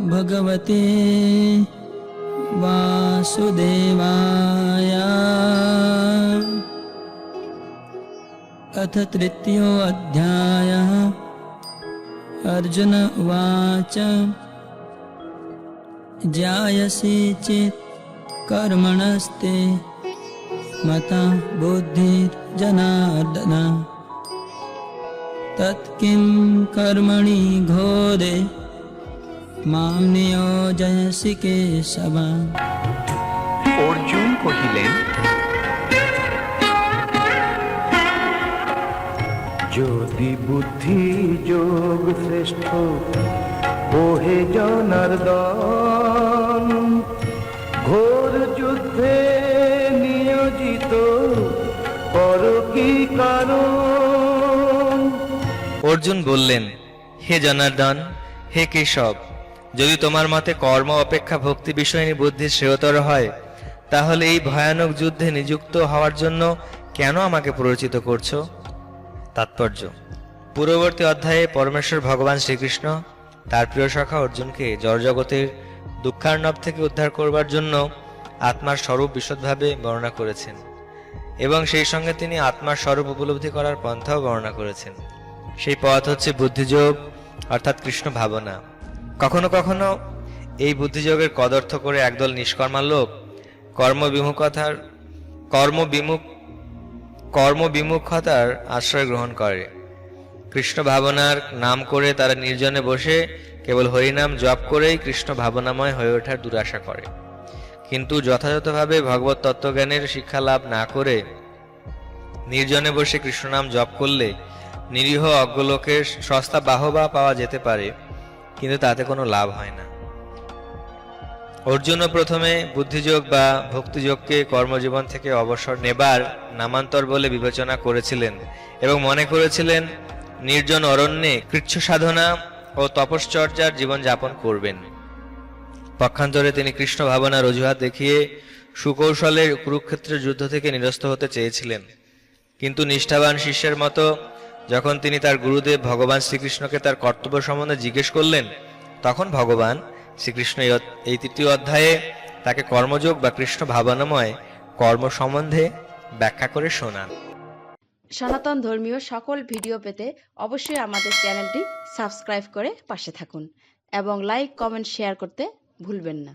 भगवते वासुदेवाय। अथ तृतीयोऽध्यायः अर्जुन उवाच ज्यायसि चेत् कर्मणस्ते मता बुद्धिर्जनार्दन तत्किं कर्मणि घोरे মাম নিয়োজয়সি কেশব অর্জুন কহিলেন যদি বুদ্ধি যোগ শ্রেষ্ঠ ওহে জনার্দন ঘোর যুদ্ধে নিয়োজিত কর কি কারণ অর্জুন বললেন, হে জনার্দন, হে কেশব, যদি তোমার মতে কর্ম অপেক্ষা ভক্তি বিষয়নী বুদ্ধি শ্রেয়তর হয়, তাহলে এই ভয়ানক যুদ্ধে নিযুক্ত হওয়ার জন্য কেন আমাকে প্ররোচিত করছ? তাৎপর্য। পূর্ববর্তী অধ্যায়ে পরমেশ্বর ভগবান শ্রীকৃষ্ণ, তার প্রিয় সখা অর্জুনকে জড়জগতের দুঃখার্ণব থেকে উদ্ধার করবার জন্য আত্মার স্বরূপ বিশদভাবে বর্ণনা করেছেন এবং সেই সঙ্গে তিনি আত্মার স্বরূপ উপলব্ধি করার পন্থাও বর্ণনা করেছেন। সেই পথ হচ্ছে বুদ্ধিযোগ, অর্থাৎ কৃষ্ণ ভাবনা। কখনো কখনো এই বুদ্ধিযোগের কদর্থ করে একদল নিষ্কর্মা লোক কর্মবিমুখতার, কর্মবিমুখ, কর্মবিমুখতার আশ্রয় গ্রহণ করে। কৃষ্ণ ভাবনার নাম করে তারা নির্জনে বসে কেবল হরিনাম জপ করেই কৃষ্ণ ভাবনাময় হয়ে ওঠার দুরাশা করে। কিন্তু যথাযথভাবে ভগবত তত্ত্বজ্ঞানের শিক্ষা লাভ না করে নির্জনে বসে কৃষ্ণনাম জপ করলে নিরীহ অজ্ঞলোকের সস্তা বাহবা পাওয়া যেতে পারে, কিন্তু তাতে কোনো লাভ হয় না। অর্জুনও প্রথমে বুদ্ধিযোগ বা ভক্তিযোগকে কর্মজীবন থেকে অবসর নেবার নামান্তর বলে বিবেচনা করেছিলেন এবং মনে করেছিলেন, নির্জন অরণ্যে কৃচ্ছ সাধনা ও তপশ্চর্যার জীবন যাপন করবেন। পক্ষান্তরে তিনি কৃষ্ণ ভাবনার অজুহাত দেখিয়ে সুকৌশলের কুরুক্ষেত্রের যুদ্ধ থেকে নিরস্ত হতে চেয়েছিলেন। কিন্তু নিষ্ঠাবান শিষ্যের মতো যখন তিনি তার গুরুদেব ভগবান শ্রীকৃষ্ণকে তার কর্তব্য সম্বন্ধে জিজ্ঞেস করলেন, তখন ভগবান শ্রীকৃষ্ণ এই তৃতীয় অধ্যায়ে তাকে কর্মযোগ বা কৃষ্ণ ভাবনাময় কর্ম সম্বন্ধে ব্যাখ্যা করে শোনান। সনাতন ধর্মীয় সকল ভিডিও পেতে অবশ্যই আমাদের চ্যানেলটি সাবস্ক্রাইব করে পাশে থাকুন এবং লাইক, কমেন্ট, শেয়ার করতে ভুলবেন না।